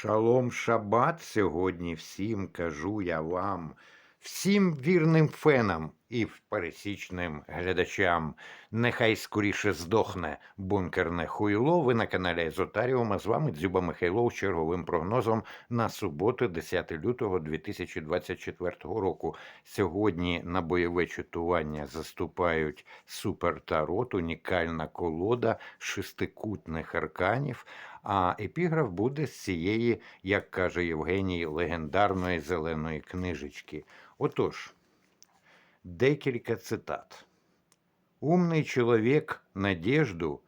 Шалом шабат сьогодні всім кажу я вам, всім вірним фенам і пересічним глядачам. Нехай скоріше здохне бункерне хуйло. Ви на каналі Езотаріума. З вами Дзюба Михайлов черговим прогнозом на суботу, 10 лютого 2024 року. Сьогодні на бойове чутування заступають Супер Тарот, унікальна колода шестикутних арканів. А епіграф буде з цієї, як каже Євгеній, легендарної зеленої книжечки. Отож, декілька цитат. Умный человек надежду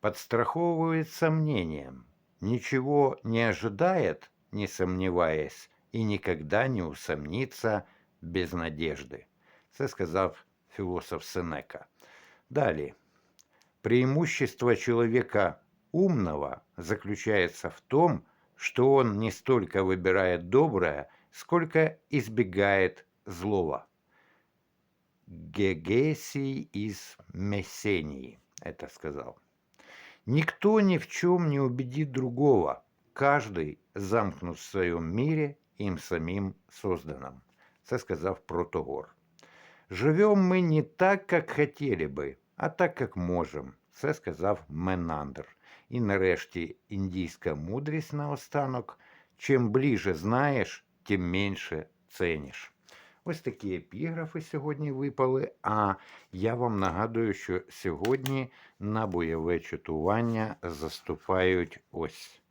подстраховывает сомнением, ничего не ожидает, не сомневаясь, и никогда не усомнится без надежди. Це сказав філософ Сенека. Далі. Преимущество человека умного заключается в том, что он не столько выбирает доброе, сколько избегает злого. Гегесий из Мессении это сказал. Никто ни в чем не убедит другого, каждый замкнут в своем мире, им самим созданном. Це сказав Протогор. Живем мы не так, как хотели бы, а так, как можем. Це сказав Менандр. І нарешті індійська мудрість наостанок. Чим ближе знаєш, тим менше ценіш. Ось такі епіграфи сьогодні випали. А я вам нагадую, що сьогодні на бойове чутування заступають ось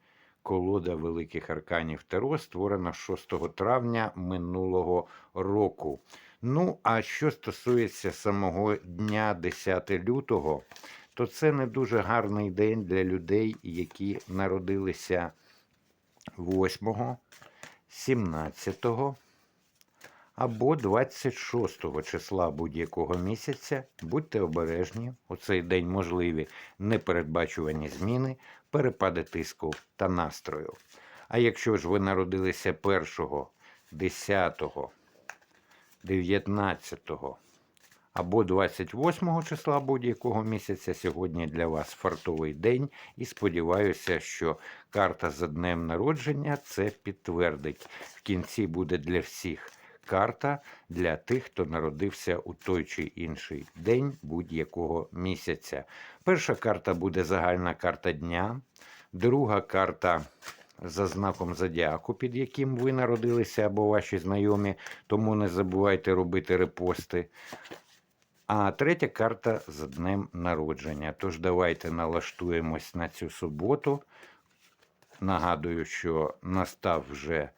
колода великих арканів Таро, створена 6 травня минулого року. Ну, а що стосується самого дня 10 лютого, то це не дуже гарний день для людей, які народилися 8, 17 або 26 числа будь-якого місяця. Будьте обережні, у цей день можливі непередбачувані зміни, перепади тиску та настрою. А якщо ж ви народилися 1, 10, 19 або 28 числа будь-якого місяця, сьогодні для вас фартовий день, і сподіваюся, що карта за днем народження це підтвердить. В кінці буде для всіх карта для тих, хто народився у той чи інший день будь-якого місяця. Перша карта буде загальна карта дня, друга карта. За знаком зодіаку, під яким ви народилися або ваші знайомі, тому не забувайте робити репости. А третя карта за днем народження. Тож давайте налаштуємось на цю суботу. Нагадую, що настав вже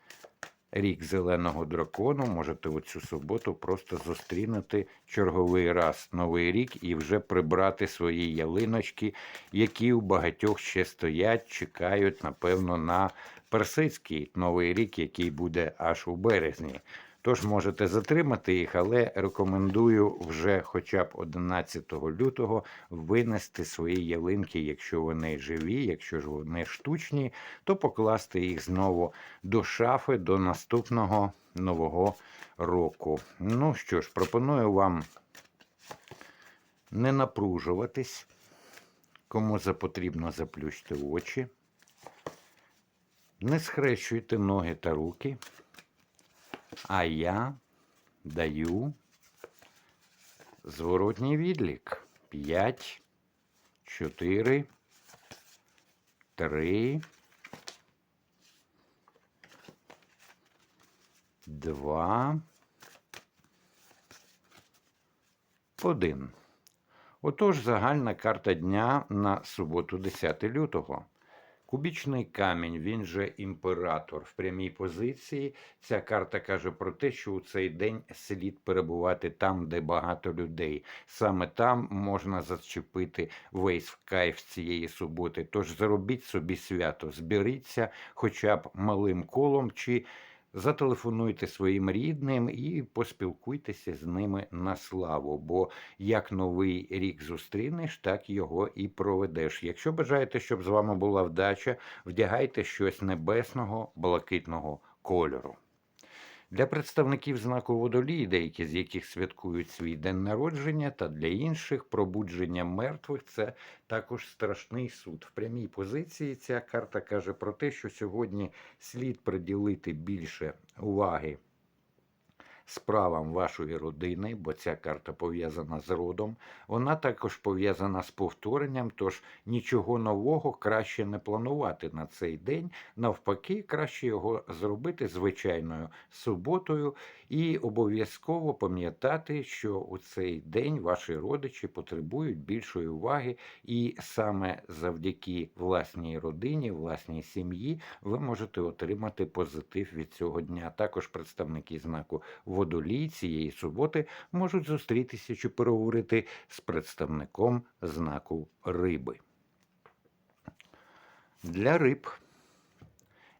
рік зеленого дракону. Можете у цю суботу просто зустрінути черговий раз новий рік і вже прибрати свої ялиночки, які у багатьох ще стоять, чекають, напевно, на персидський новий рік, який буде аж у березні. Тож можете затримати їх, але рекомендую вже хоча б 11 лютого винести свої ялинки, якщо вони живі, якщо ж вони штучні, то покласти їх знову до шафи до наступного нового року. Ну що ж, пропоную вам не напружуватись. Кому запотрібно, заплющте очі. Не схрещуйте ноги та руки. А я даю зворотній відлік. 5, 4, 3, 2, 1. Отож, загальна карта дня на суботу 10 лютого. Кубічний камінь, він же імператор в прямій позиції. Ця карта каже про те, що у цей день слід перебувати там, де багато людей. Саме там можна зачепити весь кайф цієї суботи. Тож зробіть собі свято, зберіться хоча б малим колом чи Зателефонуйте своїм рідним і поспілкуйтеся з ними на славу, бо як новий рік зустрінеш, так його і проведеш. Якщо бажаєте, щоб з вами була вдача, вдягайте щось небесного, блакитного кольору. Для представників знаку водолій, деякі з яких святкують свій день народження, та для інших пробудження мертвих це також страшний суд. В прямій позиції ця карта каже про те, що сьогодні слід приділити більше уваги справам вашої родини, бо ця карта пов'язана з родом. Вона також пов'язана з повторенням, тож нічого нового краще не планувати на цей день. Навпаки, краще його зробити звичайною суботою і обов'язково пам'ятати, що у цей день ваші родичі потребують більшої уваги, і саме завдяки власній родині, власній сім'ї, ви можете отримати позитив від цього дня. Також представники знаку водолій цієї суботи можуть зустрітися чи переговорити з представником знаку риби. Для риб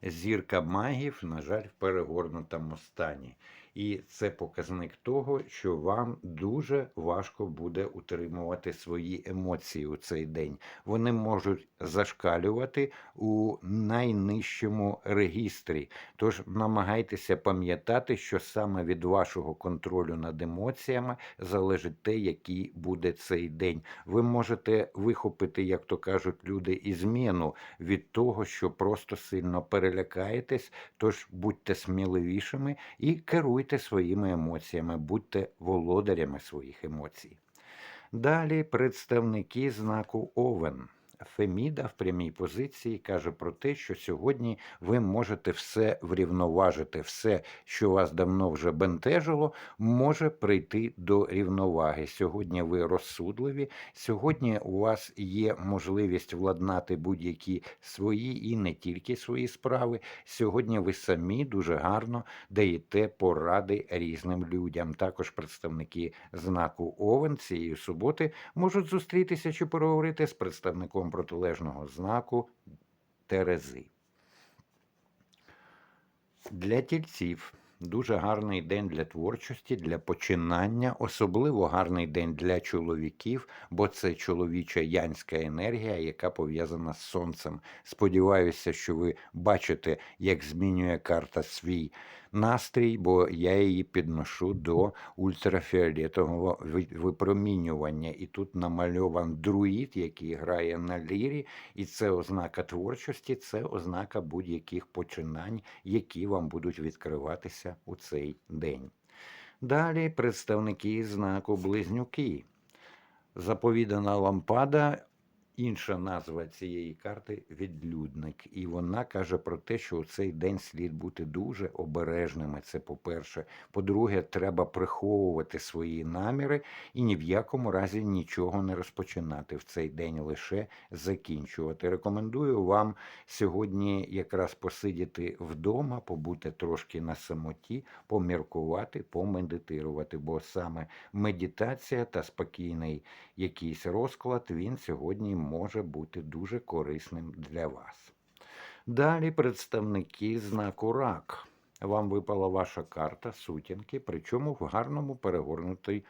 зірка магів, на жаль, в перегорнутому стані. І це показник того, що вам дуже важко буде утримувати свої емоції у цей день. Вони можуть зашкалювати у найнижчому регістрі. Тож намагайтеся пам'ятати, що саме від вашого контролю над емоціями залежить те, який буде цей день. Ви можете вихопити, як то кажуть люди, і зміну від того, що просто сильно перелякаєтесь. Тож будьте сміливішими і керуйте своїми емоціями, будьте володарями своїх емоцій. Далі представники знаку Овен. Феміда в прямій позиції каже про те, що сьогодні ви можете все врівноважити, все, що вас давно вже бентежило, може прийти до рівноваги. Сьогодні ви розсудливі, сьогодні у вас є можливість владнати будь-які свої і не тільки свої справи. Сьогодні ви самі дуже гарно даєте поради різним людям. Також представники знаку Овен цієї суботи можуть зустрітися чи переговорити з представником протилежного знаку Терези. Для тільців дуже гарний день для творчості, для починання, особливо гарний день для чоловіків, бо це чоловіча янська енергія, яка пов'язана з сонцем. Сподіваюся, що ви бачите, як змінює карта свій настрій, бо я її підношу до ультрафіолетового випромінювання. І тут намальован друїд, який грає на лірі, і це ознака творчості, це ознака будь-яких починань, які вам будуть відкриватися у цей день. Далі представники знаку Близнюки. Заповідана лампада інша назва цієї карти відлюдник. І вона каже про те, що у цей день слід бути дуже обережними. Це по-перше. По-друге, треба приховувати свої наміри і ні в якому разі нічого не розпочинати в цей день, лише закінчувати. Рекомендую вам сьогодні якраз посидіти вдома, побути трошки на самоті, поміркувати, помедитирувати, бо саме медитація та спокійний якийсь розклад він сьогодні може бути дуже корисним для вас. Далі представники знаку рак. Вам випала ваша карта сутінки, причому в гарному перегорнутій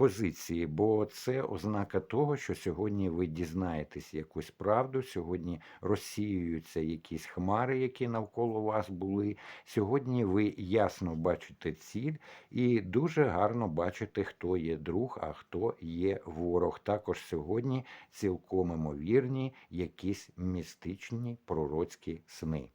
позиції, бо це ознака того, що сьогодні ви дізнаєтесь якусь правду. Сьогодні розсіюються якісь хмари, які навколо вас були. Сьогодні ви ясно бачите ціль і дуже гарно бачите, хто є друг, а хто є ворог. Також сьогодні цілком імовірні якісь містичні пророцькі сни.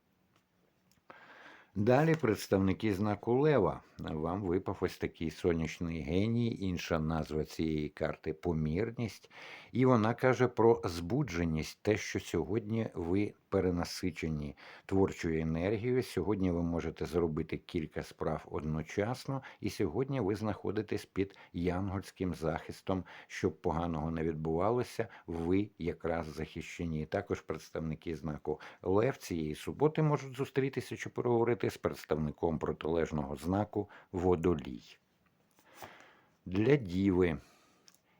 Далі представники знаку Лева. Вам випав ось такий сонячний геній, інша назва цієї карти помірність. І вона каже про збудженість, те, що сьогодні ви перенасичені творчою енергією. Сьогодні ви можете зробити кілька справ одночасно, і сьогодні ви знаходитесь під янгольським захистом, щоб поганого не відбувалося. Ви якраз захищені. Також представники знаку Лев цієї суботи можуть зустрітися чи переговорити з представником протилежного знаку водолій. Для діви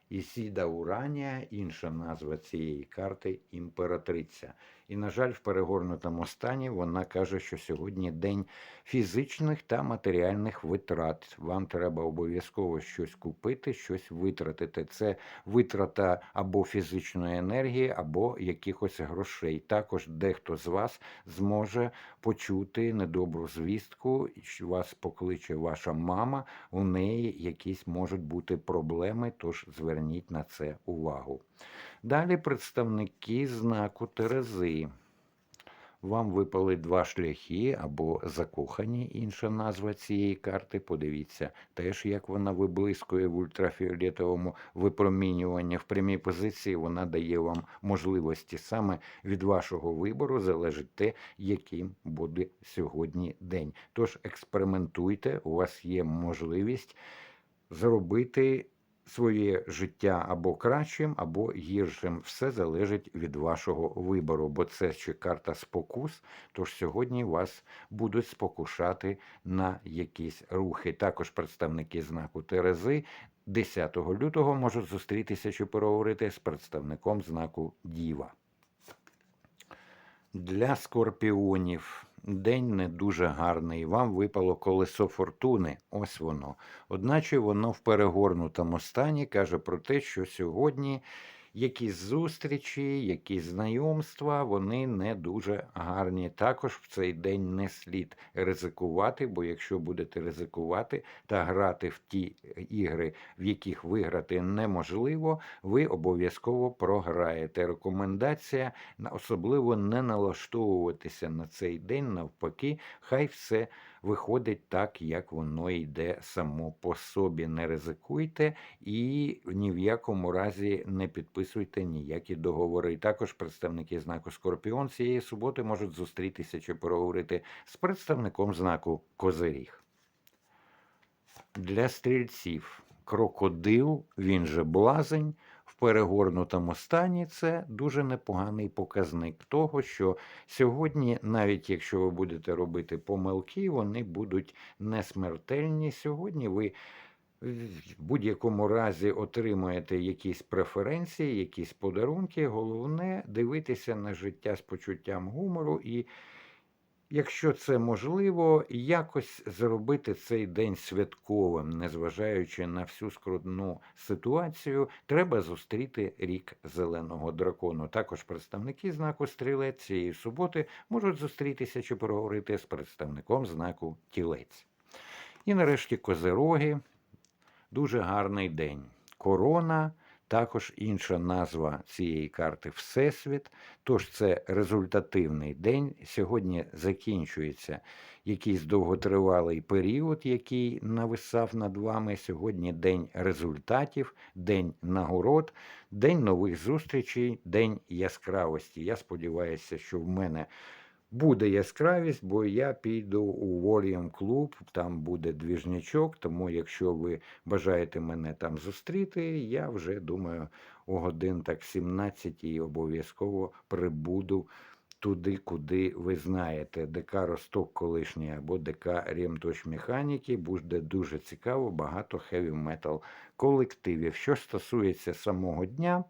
Ісіда Уранія, інша назва цієї карти імператриця. І, на жаль, в перегорнутому стані вона каже, що сьогодні день фізичних та матеріальних витрат. Вам треба обов'язково щось купити, щось витратити. Це витрата або фізичної енергії, або якихось грошей. Також дехто з вас зможе почути недобру звістку, вас покличе ваша мама. У неї якісь можуть бути проблеми, тож зверніть на це увагу. Далі представники знаку Терези. Вам випали два шляхи або закохані, інша назва цієї карти. Подивіться теж, як вона виблискує в ультрафіолетовому випромінюванні. В прямій позиції вона дає вам можливості. Саме від вашого вибору залежить те, яким буде сьогодні день. Тож експериментуйте, у вас є можливість зробити своє життя або кращим, або гіршим. Все залежить від вашого вибору, бо це ще карта спокус. Тож сьогодні вас будуть спокушати на якісь рухи. Також представники знаку Терези 10 лютого можуть зустрітися чи переговорити з представником знаку Діва. Для скорпіонів день не дуже гарний. Вам випало колесо фортуни. Ось воно. Одначе воно в перегорнутому стані каже про те, що сьогодні якісь зустрічі, якісь знайомства, вони не дуже гарні. Також в цей день не слід ризикувати, бо якщо будете ризикувати та грати в ті ігри, в яких виграти неможливо, ви обов'язково програєте. Рекомендація особливо не налаштовуватися на цей день, навпаки, хай все виходить так, як воно йде само по собі. Не ризикуйте і ні в якому разі не підписуйте ніякі договори. Також представники знаку Скорпіон цієї суботи можуть зустрітися чи переговорити з представником знаку Козиріг. Для стрільців крокодил, він же блазень, перегорнутому стані це дуже непоганий показник того, що сьогодні, навіть якщо ви будете робити помилки, вони будуть не смертельні. Сьогодні ви в будь-якому разі отримаєте якісь преференції, якісь подарунки. Головне дивитися на життя з почуттям гумору і Якщо це можливо, якось зробити цей день святковим, незважаючи на всю скрутну ситуацію, треба зустріти рік зеленого дракону. Також представники знаку стрілець цієї суботи можуть зустрітися чи поговорити з представником знаку тілець. І нарешті козероги. Дуже гарний день. Корона. Також інша назва цієї карти Всесвіт. Тож це результативний день. Сьогодні закінчується якийсь довготривалий період, який нависав над вами. Сьогодні день результатів, день нагород, день нових зустрічей, день яскравості. Я сподіваюся, що в мене. Буде яскравість, бо я піду у Volume Club, там буде двіжнячок, тому якщо ви бажаєте мене там зустріти, я вже думаю, у годин так 17 обов'язково прибуду туди, куди ви знаєте. ДК Росток колишній або ДК Ремточ Механіки буде дуже цікаво, багато хеві метал колективів. Що стосується самого дня,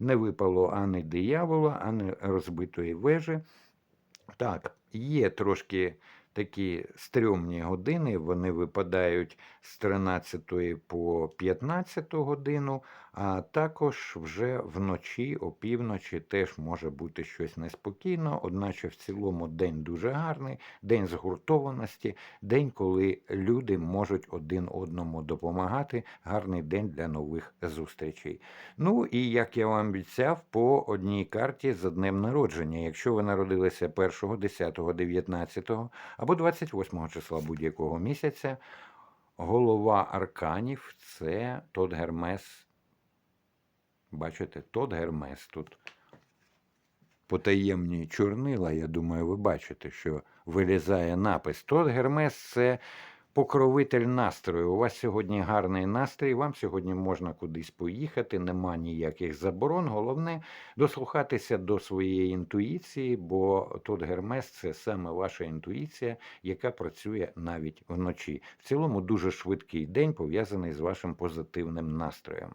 не випало ані диявола, ані розбитої вежі. Так, є трошки такі стрьомні години, вони випадають з 13 по 15 годину, а також вже вночі, опівночі теж може бути щось неспокійно, одначе в цілому день дуже гарний, день згуртованості, день, коли люди можуть один одному допомагати, гарний день для нових зустрічей. Ну і як я вам обіцяв, по одній карті за днем народження. Якщо ви народилися 1, 10, 19 або 28 числа будь-якого місяця, голова арканів це Тот Гермес. Бачите, Тот Гермес тут. Потаємні чорнила, я думаю, ви бачите, що вилізає напис. Тот Гермес це покровитель настрою. У вас сьогодні гарний настрій, вам сьогодні можна кудись поїхати, нема ніяких заборон. Головне дослухатися до своєї інтуїції, бо тут Гермес це саме ваша інтуїція, яка працює навіть вночі. В цілому дуже швидкий день пов'язаний з вашим позитивним настроєм.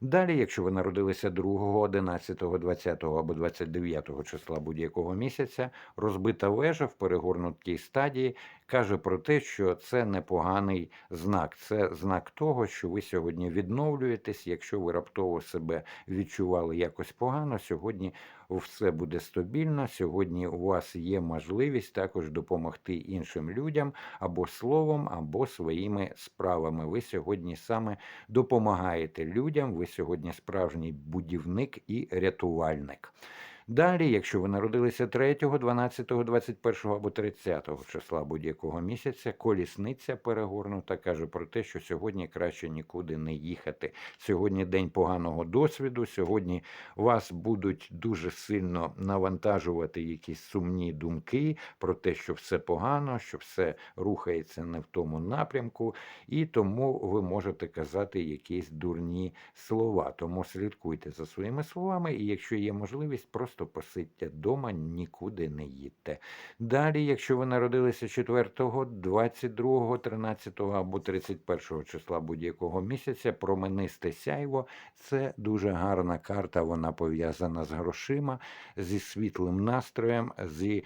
Далі, якщо ви народилися 2, 11, 20 або 29 числа будь-якого місяця, розбита вежа в перегорнутій стадії каже про те, що це непоганий знак. Це знак того, що ви сьогодні відновлюєтесь. Якщо ви раптово себе відчували якось погано, сьогодні все буде стабільно. Сьогодні у вас є можливість також допомогти іншим людям або словом, або своїми справами. Ви сьогодні саме допомагаєте людям. Ви сьогодні справжній будівник і рятувальник. Далі, якщо ви народилися 3, 12, 21 або 30 числа будь-якого місяця, колісниця перегорнута каже про те, що сьогодні краще нікуди не їхати. Сьогодні день поганого досвіду. Сьогодні вас будуть дуже сильно навантажувати якісь сумні думки про те, що все погано, що все рухається не в тому напрямку, і тому ви можете казати якісь дурні слова. Тому слідкуйте за своїми словами, і якщо є можливість, просто посидьте вдома, нікуди не їдьте. Далі, якщо ви народилися 4, 22, 13 або 31 числа будь-якого місяця, променисте сяйво це дуже гарна карта. Вона пов'язана з грошима, зі світлим настроєм, зі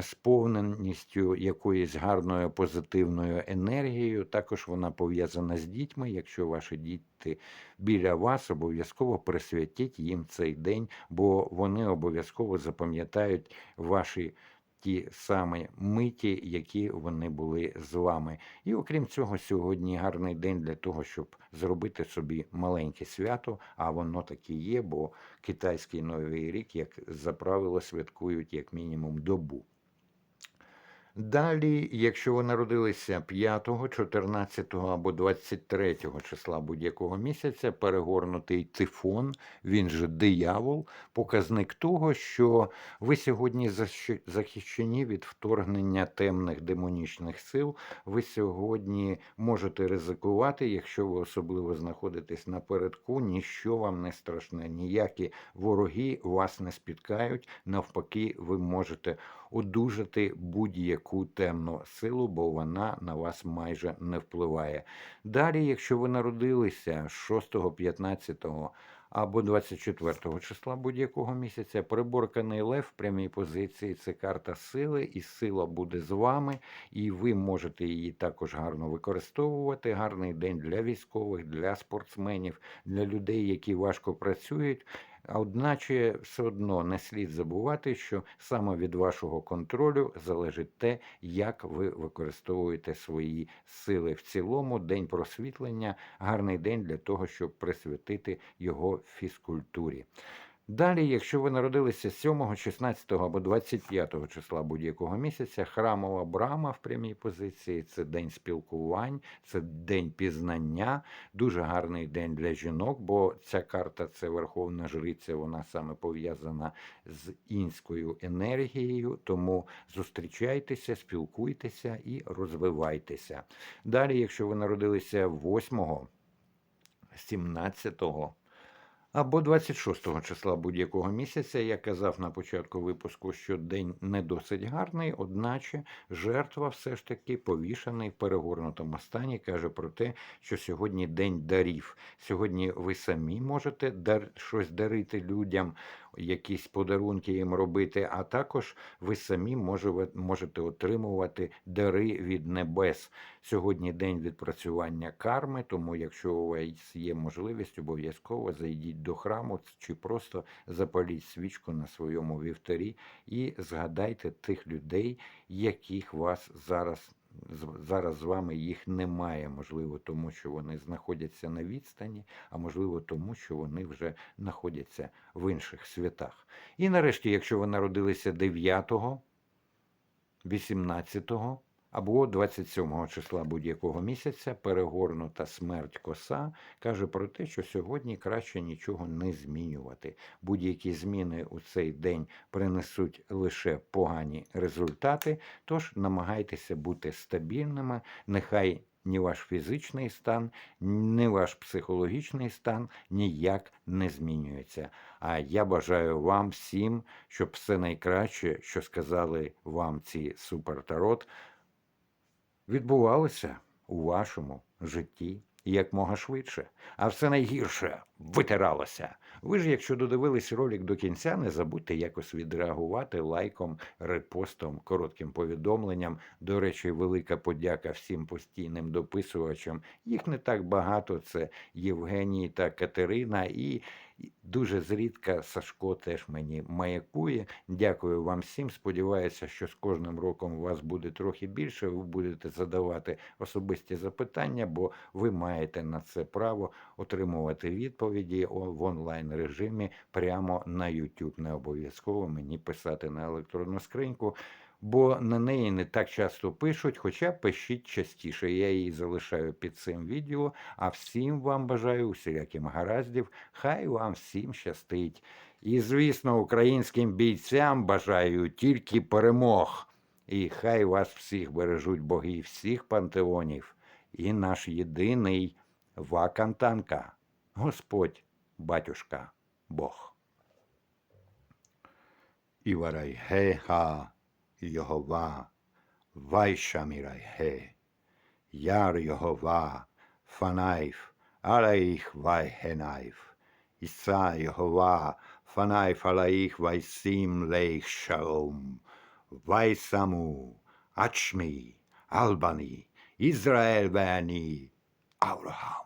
сповненістю якоюсь гарною позитивною енергією. Також вона пов'язана з дітьми. Якщо ваші діти біля вас, обов'язково присвятіть їм цей день, бо вони обов'язково запам'ятають ваші. Ті самі миті, які вони були з вами. І окрім цього, сьогодні гарний день для того, щоб зробити собі маленьке свято, а воно таки є, бо китайський новий рік, як за правило, святкують як мінімум добу. Далі, якщо ви народилися 5, 14 або 23 числа будь-якого місяця, перегорнутий тифон, він же диявол, показник того, що ви сьогодні захищені від вторгнення темних демонічних сил. Ви сьогодні можете ризикувати, якщо ви особливо знаходитесь напередку, ніщо вам не страшне, ніякі вороги вас не спіткають. Навпаки, ви можете одужати будь-яку темну силу, бо вона на вас майже не впливає. Далі, якщо ви народилися 6, 15 або 24 числа будь-якого місяця, приборканий лев в прямій позиції це карта сили, і сила буде з вами, і ви можете її також гарно використовувати. Гарний день для військових, для спортсменів, для людей, які важко працюють. Одначе все одно не слід забувати, що саме від вашого контролю залежить те, як ви використовуєте свої сили. В цілому день просвітлення гарний день для того, щоб присвятити його фізкультурі. Далі, якщо ви народилися 7, 16 або 25 числа будь-якого місяця, храмова брама в прямій позиції це день спілкувань, це день пізнання, дуже гарний день для жінок, бо ця карта це верховна жриця, вона саме пов'язана з інською енергією. Тому зустрічайтеся, спілкуйтеся і розвивайтеся. Далі, якщо ви народилися 8, 17 або 26 числа будь-якого місяця я казав на початку випуску, що день не досить гарний, одначе жертва все ж таки повішаний в перегорнутому стані, каже про те, що сьогодні день дарів. Сьогодні ви самі можете дар щось дарити людям, якісь подарунки їм робити, а також ви самі можете отримувати дари від небес. Сьогодні день відпрацювання карми, тому якщо у вас є можливість, обов'язково зайдіть до храму чи просто запаліть свічку на своєму вівтарі і згадайте тих людей, яких вас зараз. Зараз з вами їх немає, можливо, тому що вони знаходяться на відстані, а можливо, тому що вони вже знаходяться в інших святах. І нарешті, якщо ви народилися 9, 18 або 27 числа будь-якого місяця перегорнута смерть коса каже про те, що сьогодні краще нічого не змінювати. Будь-які зміни у цей день принесуть лише погані результати, тож намагайтеся бути стабільними, нехай ні ваш фізичний стан, ні ваш психологічний стан ніяк не змінюється. А я бажаю вам всім, щоб все найкраще, що сказали вам ці супертарот, відбувалося у вашому житті якмога швидше. А все найгірше витиралося. Ви ж, якщо додивились ролик до кінця, не забудьте якось відреагувати лайком, репостом, коротким повідомленням. До речі, велика подяка всім постійним дописувачам. Їх не так багато. Це Євгеній та Катерина, і дуже зрідка Сашко теж мені маякує. Дякую вам всім. Сподіваюся, що з кожним роком у вас буде трохи більше. Ви будете задавати особисті запитання, бо ви маєте на це право отримувати відповіді в онлайн режимі прямо на YouTube. Не обов'язково мені писати на електронну скриньку. Бо на неї не так часто пишуть, хоча пишіть частіше. Я її залишаю під цим відео. А всім вам бажаю усіляким гараздів. Хай вам всім щастить. І, звісно, українським бійцям бажаю тільки перемог. І хай вас всіх бережуть боги всіх пантеонів. І наш єдиний Вакантанка, Господь, батюшка, Бог. Ivaraiheha Jehovah, Vaishamiraihe, Yar Jehovah, Fanaif, Alaich Vaihenaif, Isa Jehovah, Fanaif Alaich Vaisim Leich Shalom, Vaisamu, Achmi, Albani, Israel Bani, Abraham.